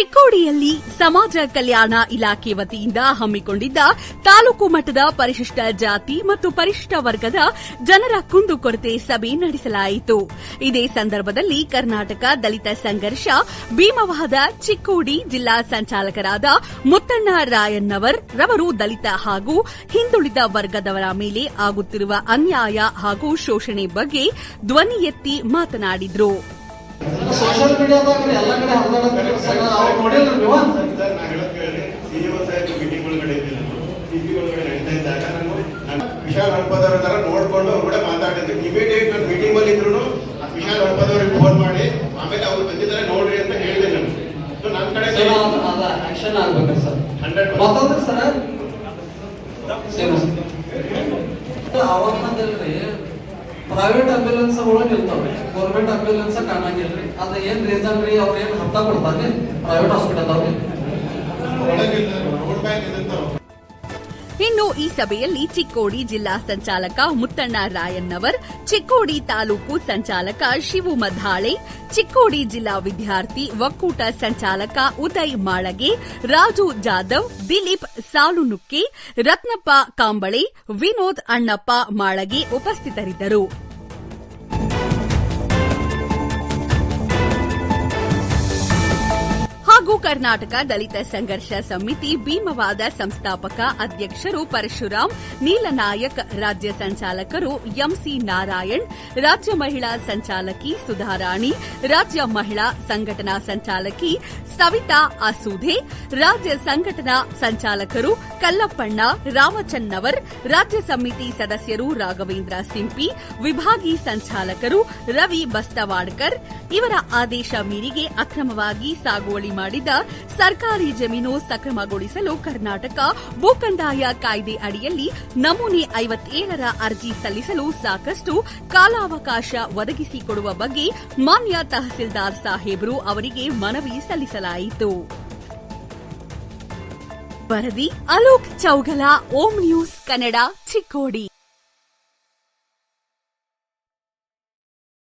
ಚಿಕ್ಕೋಡಿಯಲ್ಲಿ ಸಮಾಜ ಕಲ್ಯಾಣ ಇಲಾಖೆ ವತಿಯಿಂದ ಹಮ್ಮಿಕೊಂಡಿದ್ದ ತಾಲೂಕು ಮಟ್ಟದ ಪರಿಶಿಷ್ಟ ಜಾತಿ ಮತ್ತು ಪರಿಶಿಷ್ಟ ವರ್ಗದ ಜನರ ಕುಂದುಕೊರತೆ ಸಭೆ ನಡೆಸಲಾಯಿತು. ಇದೇ ಸಂದರ್ಭದಲ್ಲಿ ಕರ್ನಾಟಕ ದಲಿತ ಸಂಘರ್ಷ ಭೀಮವಾದ ಚಿಕ್ಕೋಡಿ ಜಿಲ್ಲಾ ಸಂಚಾಲಕರಾದ ಮುತ್ತಣ್ಣ ರಾಯಣ್ಣವರ್ ರವರು ದಲಿತ ಹಾಗೂ ಹಿಂದುಳಿದ ವರ್ಗದವರ ಮೇಲೆ ಆಗುತ್ತಿರುವ ಅನ್ಯಾಯ ಹಾಗೂ ಶೋಷಣೆ ಬಗ್ಗೆ ಧ್ವನಿ ಎತ್ತಿ ಮಾತನಾಡಿದರು. ಸೋಷಿಯಲ್ ಮೀಡಿಯಾದಾಗ ಎಲ್ಲ ಕಡೆ ಹರಿದಾಡೋದು ಅವ್ರು ನೋಡಿಲ್ರಿ ನೀವು? ಸರ್ ನಾ ಹೇಳೋದ್. ಕೇಳ್ರಿ ಸಿಇಒ ಸಾಹೇಬ್ ಮೀಟಿಂಗ್ ಒಳಗಡೆ ಇದ್ದೆ ನಾನು. ಟಿವಿ ಒಳಗಡೆ ನಡೀತಾ ಇದ್ದಾಗ ನಾನು ನಾನು ವಿಶಾಲ್ ಹಣಪದವ್ರ ತರ ನೋಡ್ಕೊಂಡು ಅವ್ರ ಕೂಡ ಮಾತಾಡಿದ್ರು ಇಮಿಡಿಯೇಟ್ ನಾನು ಮೀಟಿಂಗ್ ಅಲ್ಲಿ ಇದ್ರು ವಿಶಾಲ್ ಹಣಪದವ್ರಿಗೆ ಫೋನ್ ಮಾಡಿ ಆಮೇಲೆ ಅವ್ರು ಬಂದಿದ್ದಾರೆ ನೋಡ್ರಿ ಅಂತ ಹೇಳಿದೆ ನಾನು. ಸೊ ನನ್ನ ಕಡೆ ಆಕ್ಷನ್ ಆಗ್ಬೇಕು ಸರ್. ಹಂಡ್ರೆಡ್ ಮತ್ತೊಂದು ಸರ್? ಅವತ್ತಂದಿಲ್ರಿ ಪ್ರೈವೇಟ್ ಆಂಬ್ಯುಲೆನ್ಸ್ಗಳು ನಿಲ್ತಾವ್ರಿ. ಗೌರ್ಮೆಂಟ್ ಆಂಬ್ಯುಲೆನ್ಸ್ ಕಾಣಂಗಿಲ್ರಿ ಅದ ಏನ್ ರೀಸನ್ ರೀ? ಅವ್ರ ಏನ್ ಹತ್ತ ಕೊಡ್ತಾರ್ರಿ ಪ್ರೈವೇಟ್ ಹಾಸ್ಪಿಟಲ್ ಅವ್ರಿ ಇನ್ನು ಈ ಸಭೆಯಲ್ಲಿ ಚಿಕ್ಕೋಡಿ ಜಿಲ್ಲಾ ಸಂಚಾಲಕ ಮುತ್ತಣ್ಣ ರಾಯಣ್ಣವರ್, ಚಿಕ್ಕೋಡಿ ತಾಲೂಕು ಸಂಚಾಲಕ ಶಿವು ಮಧಾಳೆ, ಚಿಕ್ಕೋಡಿ ಜಿಲ್ಲಾ ವಿದ್ಯಾರ್ಥಿ ಒಕ್ಕೂಟ ಸಂಚಾಲಕ ಉದಯ್ ಮಾಳಗೆ, ರಾಜು ಜಾಧವ್, ದಿಲೀಪ್ ಸಾಲುನುಕ್ಕೆ, ರತ್ನಪ್ಪ ಕಾಂಬಳೆ, ವಿನೋದ್ ಅಣ್ಣಪ್ಪ ಮಾಳಗೆ ಉಪಸ್ಥಿತರಿದ್ದರು. ಹಾಗೂ ಕರ್ನಾಟಕ ದಲಿತ ಸಂಘರ್ಷ ಸಮಿತಿ ಭೀಮವಾದ ಸಂಸ್ಥಾಪಕ ಅಧ್ಯಕ್ಷರು ಪರಶುರಾಮ್ ನೀಲನಾಯಕ್, ರಾಜ್ಯ ಸಂಚಾಲಕರು ಎಂಸಿ ನಾರಾಯಣ್, ರಾಜ್ಯ ಮಹಿಳಾ ಸಂಚಾಲಕಿ ಸುಧಾರಾಣಿ, ರಾಜ್ಯ ಮಹಿಳಾ ಸಂಘಟನಾ ಸಂಚಾಲಕಿ ಸವಿತಾ ಅಸೂಧೆ, ರಾಜ್ಯ ಸಂಘಟನಾ ಸಂಚಾಲಕರು ಕಲ್ಲಪ್ಪಣ್ಣ, ರಾಮಚನ್ನವರ್, ರಾಜ್ಯ ಸಮಿತಿ ಸದಸ್ಯರು ರಾಘವೇಂದ್ರ ಸಿಂಪಿ, ವಿಭಾಗಿ ಸಂಚಾಲಕರು ರವಿ ಬಸ್ತವಾಡ್ಕರ್. ಇವರ ಆದೇಶ ಮೀರಿಗೆ ಅಕ್ರಮವಾಗಿ ಸಾಗುವಳಿ ಮಾಡಿದ ಸರ್ಕಾರಿ ಜಮೀನು ಸಕ್ರಮಗೊಳಿಸಲು ಕರ್ನಾಟಕ ಭೂಕಂದಾಯ ಕಾಯ್ದೆ ಅಡಿಯಲ್ಲಿ ನಮೂನೆ ಐವತ್ತೇಳರ ಅರ್ಜಿ ಸಲ್ಲಿಸಲು ಸಾಕಷ್ಟು ಕಾಲಾವಕಾಶ ಒದಗಿಸಿಕೊಡುವ ಬಗ್ಗೆ ಮಾನ್ಯ ತಹಸೀಲ್ದಾರ್ ಸಾಹೇಬ್ರು ಅವರಿಗೆ ಮನವಿ ಸಲ್ಲಿಸಲಾಯಿತು. ವರದಿ ಅಲೋಕ್ ಚೌಗಲ, ಓಂ ನ್ಯೂಸ್ ಕನ್ನಡ, ಚಿಕ್ಕೋಡಿ.